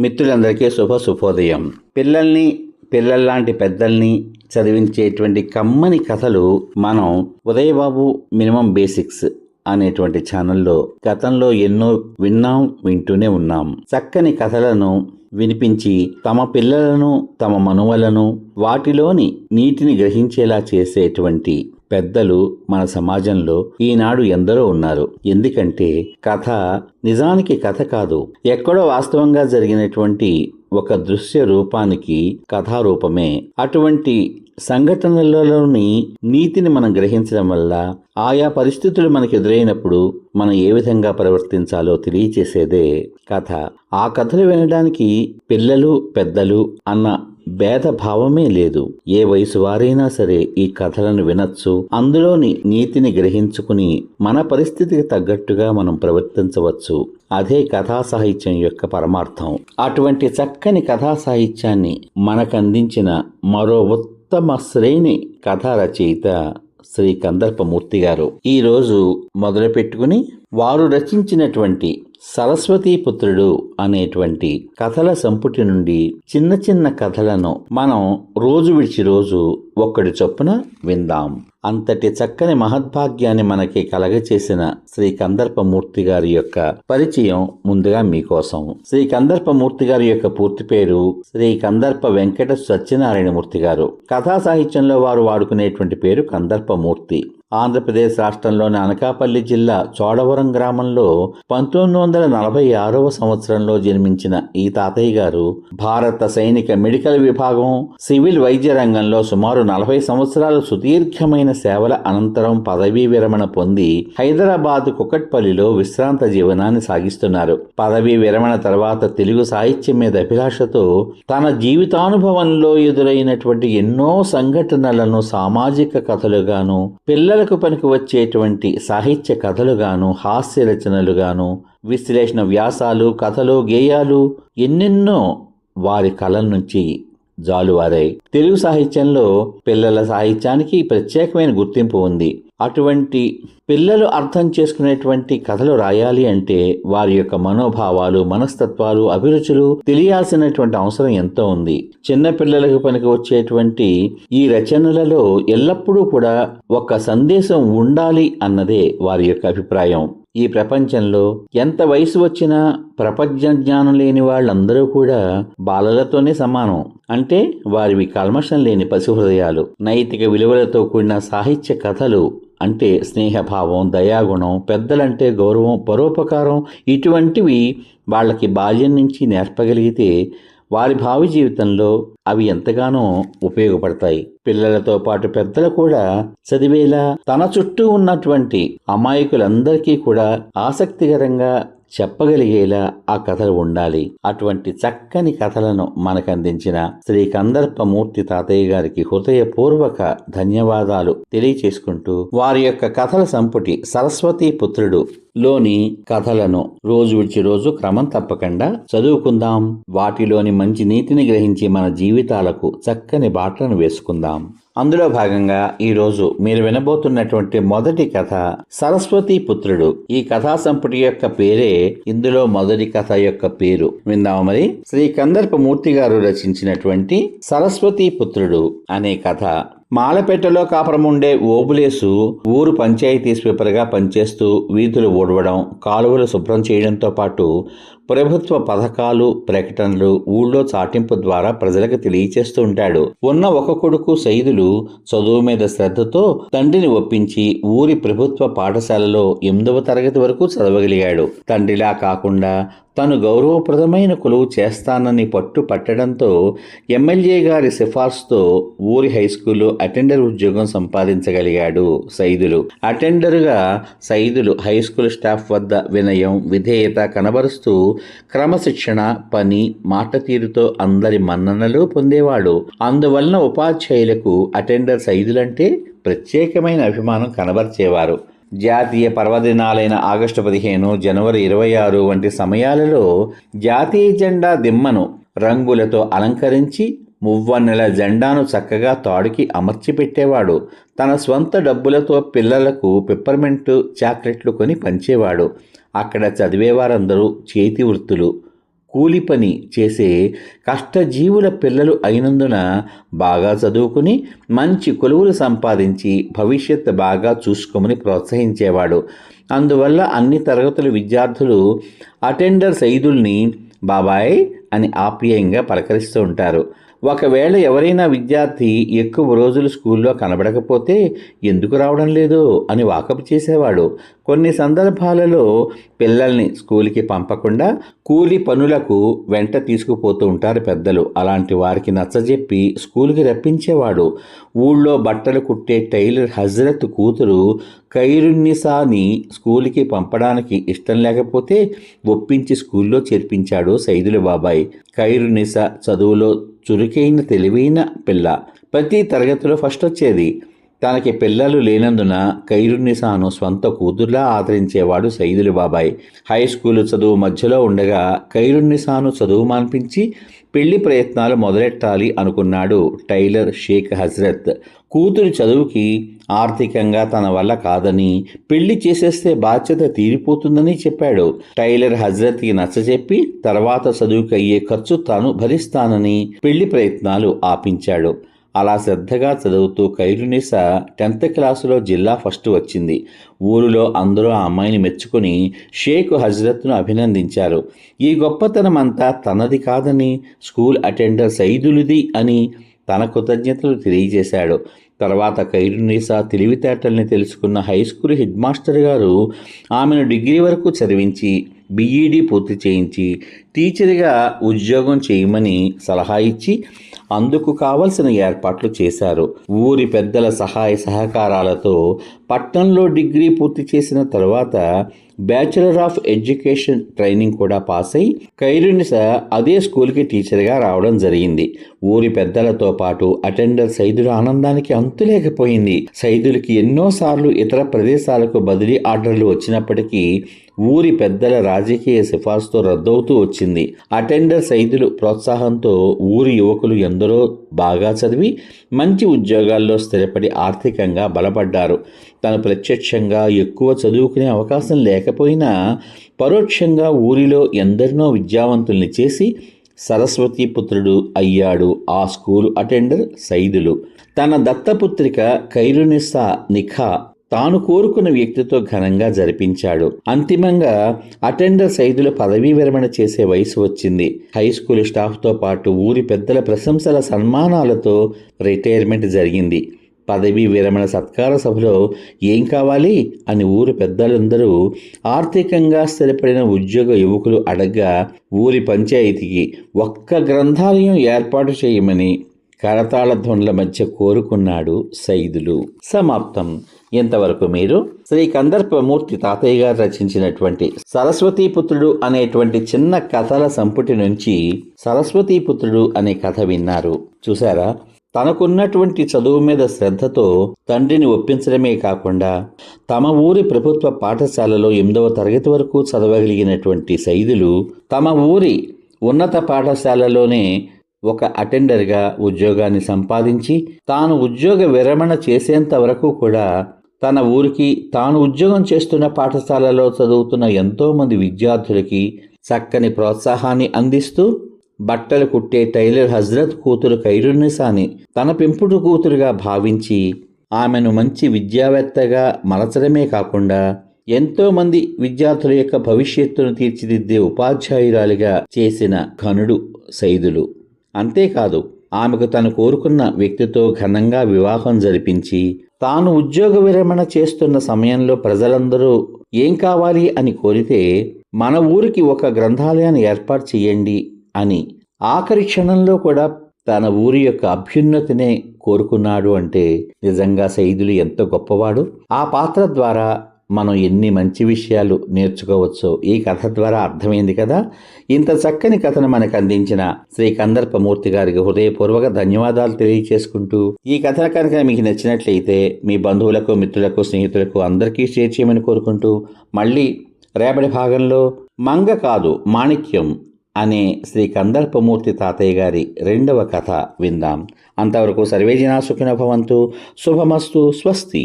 మిత్రులందరికీ శుభ శుభోదయం. పిల్లల్ని పిల్లల్లాంటి పెద్దల్ని చదివించేటువంటి కమ్మని కథలు మనం ఉదయబాబు మినిమం బేసిక్స్ అనేటువంటి ఛానల్లో గతంలో ఎన్నో విన్నాం వింటూనే ఉన్నాం. చక్కని కథలను వినిపించి తమ పిల్లలను తమ మనువలను వాటిలోని నీటిని గ్రహించేలా చేసేటువంటి పెద్దలు మన సమాజంలో ఈనాడు ఎందరో ఉన్నారు. ఎందుకంటే కథ నిజానికి కథ కాదు. ఎక్కడో వాస్తవంగా జరిగినటువంటి ఒక దృశ్య రూపానికి కథారూపమే అటువంటి సంఘటనలలోని నీతిని మనం గ్రహించడం వల్ల ఆయా పరిస్థితులు మనకు ఎదురైనప్పుడు మనం ఏ విధంగా ప్రవర్తించాలో తెలియచేసేదే కథ. ఆ కథలు వినడానికి పిల్లలు పెద్దలు అన్న భేదభావమే లేదు. ఏ వయసు వారైనా సరే ఈ కథలను వినొచ్చు. అందులోని నీతిని గ్రహించుకుని మన పరిస్థితికి తగ్గట్టుగా మనం ప్రవర్తించవచ్చు. అదే కథా సాహిత్యం యొక్క పరమార్థం. అటువంటి చక్కని కథా సాహిత్యాన్ని మనకందించిన మరో ఉత్తమ శ్రేణి కథా రచయిత శ్రీ కందర్పమూర్తి గారు ఈరోజు మొదలుపెట్టుకుని వారు రచించినటువంటి సరస్వతీ పుత్రుడు అనేటువంటి కథల సంపుటి నుండి చిన్న చిన్న కథలను మనం రోజు విడిచి రోజు ఒక్కడి చొప్పున విందాం. అంతటి చక్కని మహద్భాగ్యాన్ని మనకి కలగచేసిన శ్రీ కందర్పమూర్తి గారి యొక్క పరిచయం ముందుగా మీకోసం. శ్రీ కందర్పమూర్తి గారి యొక్క పూర్తి పేరు శ్రీ కందర్ప వెంకట సత్యనారాయణమూర్తి గారు. కథా సాహిత్యంలో వారు వాడుకునేటువంటి పేరు కందర్పమూర్తి. ఆంధ్రప్రదేశ్ రాష్ట్రంలోని అనకాపల్లి జిల్లా చోడవరం గ్రామంలో పంతొమ్మిది వందల నలభై ఆరవ సంవత్సరంలో జన్మించిన ఈ తాతయ్య గారు భారత సైనిక మెడికల్ విభాగం సివిల్ వైద్య రంగంలో సుమారు నలభై సంవత్సరాల సుదీర్ఘమైన సేవల అనంతరం పదవీ విరమణ పొంది హైదరాబాద్ కుకట్పల్లిలో విశ్రాంత జీవనాన్ని సాగిస్తున్నారు. పదవీ విరమణ తర్వాత తెలుగు సాహిత్యం మీద అభిలాషతో తన జీవితానుభవంలో ఎదురైనటువంటి ఎన్నో సంఘటనలను సామాజిక కథలుగాను పిల్లలకు పనికి వచ్చేటువంటి సాహిత్య కథలుగాను హాస్య రచనలుగాను విశ్లేషణ వ్యాసాలు కథలు గేయాలు ఎన్నెన్నో వారి కళల నుంచి జాలువారాయి. తెలుగు సాహిత్యంలో పిల్లల సాహిత్యానికి ప్రత్యేకమైన గుర్తింపు ఉంది. అటువంటి పిల్లలు అర్థం చేసుకునేటువంటి కథలు రాయాలి అంటే వారి యొక్క మనోభావాలు మనస్తత్వాలు అభిరుచులు తెలియాల్సినటువంటి అవసరం ఎంతో ఉంది. చిన్న పిల్లలకు పనికి వచ్చేటువంటి ఈ రచనలలో ఎల్లప్పుడూ కూడా ఒక సందేశం ఉండాలి అన్నదే వారి యొక్క అభిప్రాయం. ఈ ప్రపంచంలో ఎంత వయసు వచ్చినా ప్రపంచ జ్ఞానం లేని వాళ్ళందరూ కూడా బాలలతోనే సమానం. అంటే వారివి కల్మషం లేని పశు హృదయాలు నైతిక విలువలతో కూడిన సాహిత్య కథలు అంటే స్నేహభావం దయాగుణం పెద్దలంటే గౌరవం పరోపకారం ఇటువంటివి వాళ్ళకి బాల్యం నుంచి నేర్పగలిగితే వారి భావి జీవితంలో అవి ఎంతగానో ఉపయోగపడతాయి. పిల్లలతో పాటు పెద్దలు కూడా చదివేలా తన చుట్టూ ఉన్నటువంటి అమాయకులందరికీ కూడా ఆసక్తికరంగా చెప్పగలిగేలా ఆ కథలు ఉండాలి. అటువంటి చక్కని కథలను మనకందించిన శ్రీ కందర్పమూర్తి తాతయ్య గారికి హృదయపూర్వక ధన్యవాదాలు తెలియచేసుకుంటూ వారి యొక్క కథల సంపుటి సరస్వతీ పుత్రుడు లోని కథలను రోజు విడిచి రోజు క్రమం తప్పకుండా చదువుకుందాం. వాటిలోని మంచి నీతిని గ్రహించి మన జీవితాలకు చక్కని బాటలను వేసుకుందాం. అందులో భాగంగా ఈరోజు మీరు వినబోతున్నటువంటి మొదటి కథ సరస్వతి పుత్రుడు. ఈ కథా సంపుటి యొక్క పేరే ఇందులో మొదటి కథ యొక్క పేరు. విందాము మరి? శ్రీ కందర్పమూర్తి గారు రచించినటువంటి సరస్వతి పుత్రుడు అనే కథ. మాలపేటలో కాపురం ఉండే ఓబులేసు ఊరు పంచాయతీ స్వీపర్గా పనిచేస్తూ వీధులు ఊడవడం కాలువలు శుభ్రం చేయడంతో పాటు ప్రభుత్వ పథకాలు ప్రకటనలు ఊళ్ళో చాటింపు ద్వారా ప్రజలకు తెలియచేస్తూ ఉంటాడు. ఉన్న ఒక కొడుకు సైదులు చదువు మీద శ్రద్ధతో తండ్రిని ఒప్పించి ఊరి ప్రభుత్వ పాఠశాలలో ఎనిమిదవ తరగతి వరకు చదవగలిగాడు. తండ్రిలా కాకుండా తను గౌరవప్రదమైన కొలువు చేస్తానని పట్టు పట్టడంతో ఎమ్మెల్యే గారి సిఫార్సుతో ఊరి హై స్కూల్లో అటెండర్ ఉద్యోగం సంపాదించగలిగాడు సైదులు. అటెండర్గా సైదులు హై స్కూల్ స్టాఫ్ వద్ద వినయం విధేయత కనబరుస్తూ క్రమశిక్షణ పని మాట తీరుతో అందరి మన్ననలు పొందేవాడు. అందువలన ఉపాధ్యాయులకు అటెండర్ సైదులంటే ప్రత్యేకమైన అభిమానం కనబరిచేవారు. జాతీయ పర్వదినాలైన ఆగస్టు పదిహేను జనవరి ఇరవై ఆరు వంటి సమయాలలో జాతీయ జెండా దిమ్మను రంగులతో అలంకరించి మువ్వన్నెల జెండాను చక్కగా తాడుకి అమర్చి పెట్టేవాడు. తన స్వంత డబ్బులతో పిల్లలకు పిప్పర్మెంట్ చాక్లెట్లు కొని పంచేవాడు. అక్కడ చదివేవారందరూ చేతి వృత్తులు కూలి పని చేసే కష్టజీవుల పిల్లలు అయినందున బాగా చదువుకుని మంచి కొలువులు సంపాదించి భవిష్యత్తు బాగా చూసుకోమని ప్రోత్సహించేవాడు. అందువల్ల అన్ని తరగతుల విద్యార్థులు అటెండర్ సైదుల్ని బాబాయ్ అని ఆప్యాయంగా పలకరిస్తూ ఉంటారు. ఒకవేళ ఎవరైనా విద్యార్థి ఎక్కువ రోజులు స్కూల్లో కనబడకపోతే ఎందుకు రావడం లేదు? అని వాకపు చేసేవాడు. కొన్ని సందర్భాలలో పిల్లల్ని స్కూల్కి పంపకుండా కూలి పనులకు వెంట తీసుకుపోతూ ఉంటారు పెద్దలు. అలాంటి వారికి నచ్చజెప్పి స్కూల్కి రప్పించేవాడు. ఊళ్ళో బట్టలు కుట్టే టైలర్ హజరత్ కూతురు ఖైరున్నిసాని స్కూల్కి పంపడానికి ఇష్టం లేకపోతే ఒప్పించి స్కూల్లో చేర్పించాడు సైదులు బాబాయ్ ఖైరునిసా చదువులో చురుకైన తెలివైన పిల్ల. ప్రతి తరగతిలో ఫస్ట్ వచ్చేది. తనకి పిల్లలు లేనందున ఖైరునిసాను స్వంత కూతుర్లా ఆదరించేవాడు సైదులు బాబాయ్. హై స్కూల్ చదువు మధ్యలో ఉండగా ఖైరునిసాను చదువు మాన్పించి పెళ్ళి ప్రయత్నాలు మొదలెట్టాలి అనుకున్నాడు టైలర్ షేక్ హజరత్. కూతురి చదువుకి ఆర్థికంగా తన వల్ల కాదని పెళ్ళి చేసేస్తే బాధ్యత తీరిపోతుందని చెప్పాడు. టైలర్ హజరత్కి నచ్చజెప్పి తర్వాత చదువుకి అయ్యే ఖర్చు తాను భరిస్తానని పెళ్ళి ప్రయత్నాలు ఆపించాడు. అలా శ్రద్ధగా చదువుతూ కైరునిసా టెన్త్ క్లాసులో జిల్లా ఫస్ట్ వచ్చింది. ఊరిలో అందరూ ఆ అమ్మాయిని మెచ్చుకుని షేక్ హజరత్ను అభినందించారు. ఈ గొప్పతనం అంతా తనది కాదని స్కూల్ అటెండర్ సైదులుది అని తన కృతజ్ఞతలు తెలియజేశాడు. తర్వాత ఖైరునిసా తెలివితేటల్ని తెలుసుకున్న హై స్కూల్ హెడ్ మాస్టర్ గారు ఆమెను డిగ్రీ వరకు చదివించి బీఈడీ పూర్తి చేయించి టీచర్గా ఉద్యోగం చేయమని సలహా ఇచ్చి అందుకు కావలసిన ఏర్పాట్లు చేశారు. ఊరి పెద్దల సహాయ సహకారాలతో పట్టణంలో డిగ్రీ పూర్తి చేసిన తర్వాత బ్యాచులర్ ఆఫ్ ఎడ్యుకేషన్ ట్రైనింగ్ కూడా పాస్ అయి కైరునిస అదే స్కూల్కి టీచర్గా రావడం జరిగింది. ఊరి పెద్దలతో పాటు అటెండర్ సైదుల ఆనందానికి అంతు లేకపోయింది. సైదులకి ఎన్నోసార్లు ఇతర ప్రదేశాలకు బదిలీ ఆర్డర్లు వచ్చినప్పటికీ ఊరి పెద్దల రాజకీయ సిఫార్సుతో రద్దవుతూ వచ్చింది. అటెండర్ సైదులు ప్రోత్సాహంతో ఊరి యువకులు ఎందరో బాగా చదివి మంచి ఉద్యోగాల్లో స్థిరపడి ఆర్థికంగా బలపడ్డారు. తను ప్రత్యక్షంగా ఎక్కువ చదువుకునే అవకాశం లేకపోయినా పరోక్షంగా ఊరిలో ఎందరినో విద్యావంతుల్ని చేసి సరస్వతి పుత్రుడు అయ్యాడు ఆ స్కూలు అటెండర్ సైదులు. తన దత్తపుత్రిక ఖైరునిసా నిఖా తాను కోరుకున్న వ్యక్తితో ఘనంగా జరిపించాడు. అంతిమంగా అటెండర్ సైదులు పదవీ విరమణ చేసే వయసు వచ్చింది. హై స్కూల్ స్టాఫ్తో పాటు ఊరి పెద్దల ప్రశంసల సన్మానాలతో రిటైర్మెంట్ జరిగింది. పదవీ విరమణ సత్కార సభలో ఏం కావాలి? అని ఊరి పెద్దలందరూ ఆర్థికంగా స్థిరపడిన ఉద్యోగ యువకులు అడగ్గా ఊరి పంచాయతీకి ఒక్క గ్రంథాలయం ఏర్పాటు చేయమని కరతాళ ధ్వనుల మధ్య కోరుకున్నాడు సైదులు. సమాప్తం. ఇంతవరకు మీరు? శ్రీ కందర్పమూర్తి తాతయ్య గారు రచించినటువంటి సరస్వతీపుత్రుడు అనేటువంటి చిన్న కథల సంపుటి నుంచి సరస్వతీపుత్రుడు అనే కథ విన్నారు. చూసారా తనకున్నటువంటి చదువు మీద శ్రద్ధతో తండ్రిని ఒప్పించడమే కాకుండా తమ ఊరి ప్రభుత్వ పాఠశాలలో ఎనిమిదవ తరగతి వరకు చదవగలిగినటువంటి సైదులు తమ ఊరి ఉన్నత పాఠశాలలోనే ఒక అటెండర్గా ఉద్యోగాన్ని సంపాదించి తాను ఉద్యోగ విరమణ చేసేంత వరకు కూడా తన ఊరికి తాను ఉద్యోగం చేస్తున్న పాఠశాలలో చదువుతున్న ఎంతోమంది విద్యార్థులకి చక్కని ప్రోత్సాహాన్ని అందిస్తూ బట్టలు కుట్టే టైలర్ హజ్రత్ కూతురు ఖైరున్నిసాని తన పెంపుడు కూతురుగా భావించి ఆమెను మంచి విద్యావేత్తగా మలచడమే కాకుండా ఎంతోమంది విద్యార్థుల యొక్క భవిష్యత్తును తీర్చిదిద్దే ఉపాధ్యాయురాలిగా చేసిన ఘనుడు సైదులు. అంతేకాదు ఆమెకు తను కోరుకున్న వ్యక్తితో ఘనంగా వివాహం జరిపించి తాను ఉద్యోగ విరమణ చేస్తున్న సమయంలో ప్రజలందరూ ఏం కావాలి అని కోరితే మన ఊరికి ఒక గ్రంథాలయాన్ని ఏర్పాటు చేయండి అని ఆఖరి క్షణంలో కూడా తన ఊరి యొక్క అభ్యున్నతినే కోరుకున్నాడు అంటే నిజంగా సైదులు ఎంత గొప్పవాడు. ఆ పాత్ర ద్వారా మనం ఎన్ని మంచి విషయాలు నేర్చుకోవచ్చో ఈ కథ ద్వారా అర్థమైంది కదా. ఇంత చక్కని కథను మనకు అందించిన శ్రీ కందర్పమూర్తి గారికి హృదయపూర్వక ధన్యవాదాలు తెలియచేసుకుంటూ ఈ కథ కనుక మీకు నచ్చినట్లయితే మీ బంధువులకు మిత్రులకు స్నేహితులకు అందరికీ షేర్ చేయమని కోరుకుంటూ మళ్ళీ రేపటి భాగంలో మంగ కాదు మాణిక్యం అనే శ్రీ కందర్పమూర్తి తాతయ్య గారి రెండవ కథ విందాం. అంతవరకు సర్వేజనా సుఖిన భవంతు. శుభమస్తు. స్వస్తి.